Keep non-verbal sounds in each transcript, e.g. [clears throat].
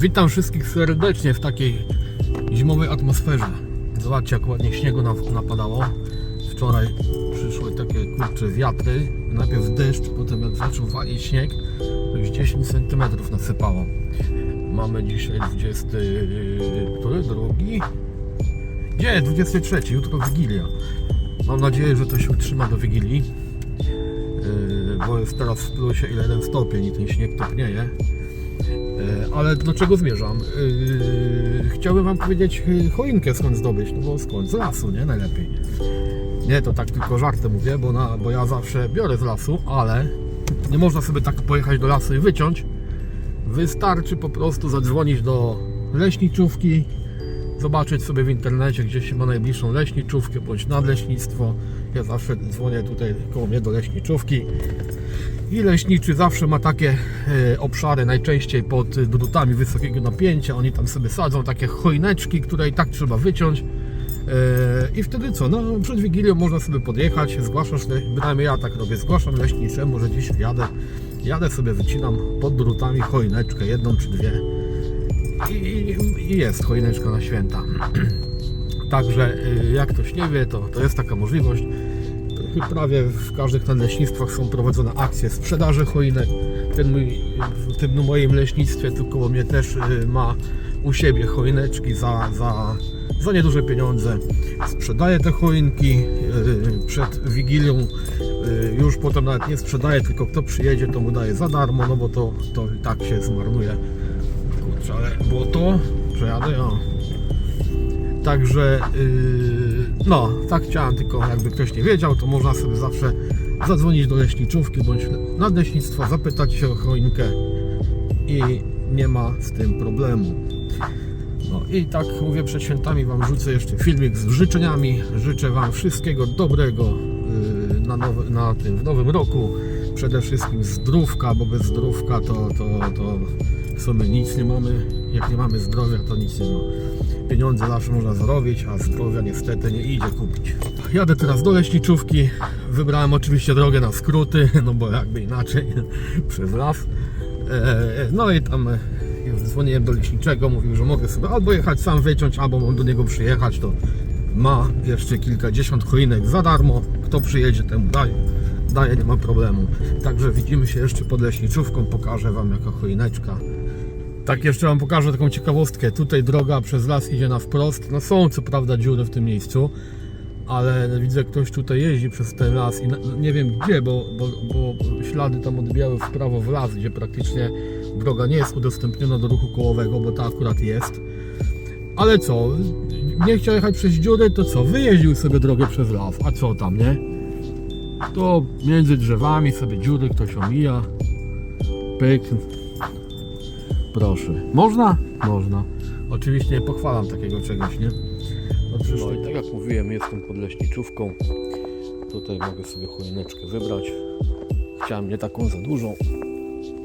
Witam wszystkich serdecznie w takiej zimowej atmosferze. Zobaczcie jak ładnie śniegu na- napadało. Wczoraj przyszły takie kurcze wiatry. Najpierw deszcz, potem jak zaczął walić śnieg, to już 10 cm nasypało. Mamy dzisiaj 20... który? Drugi? Gdzie? 23, jutro Wigilia. Mam nadzieję, że to się utrzyma do Wigilii. Yy, bo jest teraz w plusie ile 1 stopień i ten śnieg topnieje. Ale do czego zmierzam? Yy, chciałbym Wam powiedzieć yy, choinkę skąd zdobyć, no bo skąd? Z lasu, nie? Najlepiej. Nie, to tak tylko żartem mówię, bo, na, bo ja zawsze biorę z lasu, ale nie można sobie tak pojechać do lasu i wyciąć. Wystarczy po prostu zadzwonić do leśniczówki, zobaczyć sobie w internecie, gdzie się ma najbliższą leśniczówkę bądź nadleśnictwo. Ja zawsze dzwonię tutaj koło mnie do leśniczówki. I leśniczy zawsze ma takie e, obszary, najczęściej pod drutami wysokiego napięcia. Oni tam sobie sadzą takie choineczki, które i tak trzeba wyciąć. E, I wtedy co? No, przed Wigilią można sobie podjechać, zgłaszasz, bynajmniej ja tak robię, zgłaszam leśnicę, może dziś jadę, jadę sobie, wycinam pod drutami choineczkę, jedną czy dwie. I, jest choineczka na święta. [clears throat] Także y, jak ktoś nie wie, to, to jest taka możliwość. Prawie w każdych nadleśnictwach są prowadzone akcje sprzedaży choinek. Ten mój, w tym moim leśnictwie, tu koło mnie też y, ma u siebie choineczki za, za, za nieduże pieniądze. Sprzedaje te choinki y, przed Wigilią. Już potem nawet nie sprzedaje, tylko kto przyjedzie, to mu daje za darmo, no bo to, to i tak się zmarnuje. Kurczę, ale było to, przejadę, o. Także yy, no, tak chciałem tylko, jakby ktoś nie wiedział, to można sobie zawsze zadzwonić do leśniczówki bądź nadleśnictwa, zapytać się o choinkę i nie ma z tym problemu. No i tak mówię, przed świętami Wam rzucę jeszcze filmik z życzeniami. Życzę Wam wszystkiego dobrego yy, na, nowy, na tym, w nowym roku. Przede wszystkim zdrówka, bo bez zdrówka to, to, to sumie nic nie mamy. Jak nie mamy zdrowia, to nic nie ma. Pieniądze zawsze można zarobić, a zdrowia niestety nie idzie kupić. Jadę teraz do leśniczówki. Wybrałem oczywiście drogę na skróty, [laughs] no bo jakby inaczej [laughs] przez las. E, No i tam e, dzwoniłem do leśniczego, mówił, że mogę sobie albo jechać sam wyciąć, albo mam do niego przyjechać, to ma jeszcze kilkadziesiąt choinek za darmo. Kto przyjedzie, temu daje. Daje, nie ma problemu. Także widzimy się jeszcze pod leśniczówką, pokażę Wam jaka choineczka. Tak, jeszcze Wam pokażę taką ciekawostkę. Tutaj droga przez las idzie na wprost. No są co prawda dziury w tym miejscu, ale widzę ktoś tutaj jeździ przez ten las i nie wiem gdzie, bo, bo, bo ślady tam odbijały w prawo w las, gdzie praktycznie droga nie jest udostępniona do ruchu kołowego, bo ta akurat jest. Ale co, nie chciał jechać przez dziury, to co, wyjeździł sobie drogę przez las, a co tam, nie? To między drzewami sobie dziury ktoś omija. Pyk, Proszę. Można? Można. Oczywiście nie pochwalam takiego czegoś, nie? No, no i tak jak mówiłem, jestem pod leśniczówką. Tutaj mogę sobie choineczkę wybrać. Chciałem nie taką za dużą.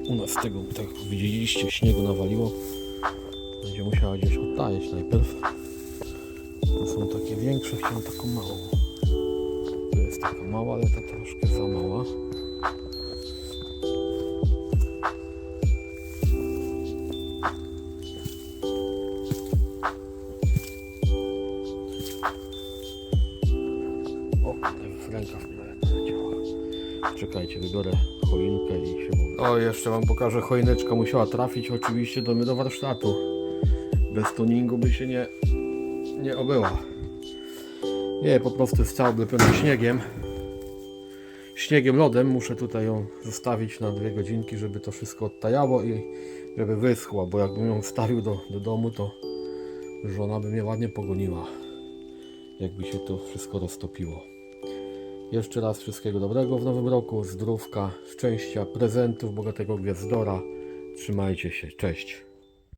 U nas tego, tak jak widzieliście, śniegu nawaliło. Będzie musiała gdzieś odtajeć najpierw. To są takie większe, chciałem taką małą. To jest taka mała, ale ta troszkę za mała. O, w nawet leciała. Czekajcie, wybiorę choinkę i się mówię. O, jeszcze wam pokażę, choineczka musiała trafić oczywiście do mnie do warsztatu. Bez tuningu by się nie, nie obyła. Nie, po prostu jest cała oblepiona śniegiem. Śniegiem, lodem. Muszę tutaj ją zostawić na dwie godzinki, żeby to wszystko odtajało i żeby wyschła, bo jakbym ją wstawił do, do domu, to żona by mnie ładnie pogoniła jakby się to wszystko roztopiło. Jeszcze raz wszystkiego dobrego w nowym roku, zdrówka, szczęścia, prezentów, bogatego gwiazdora. Trzymajcie się, cześć.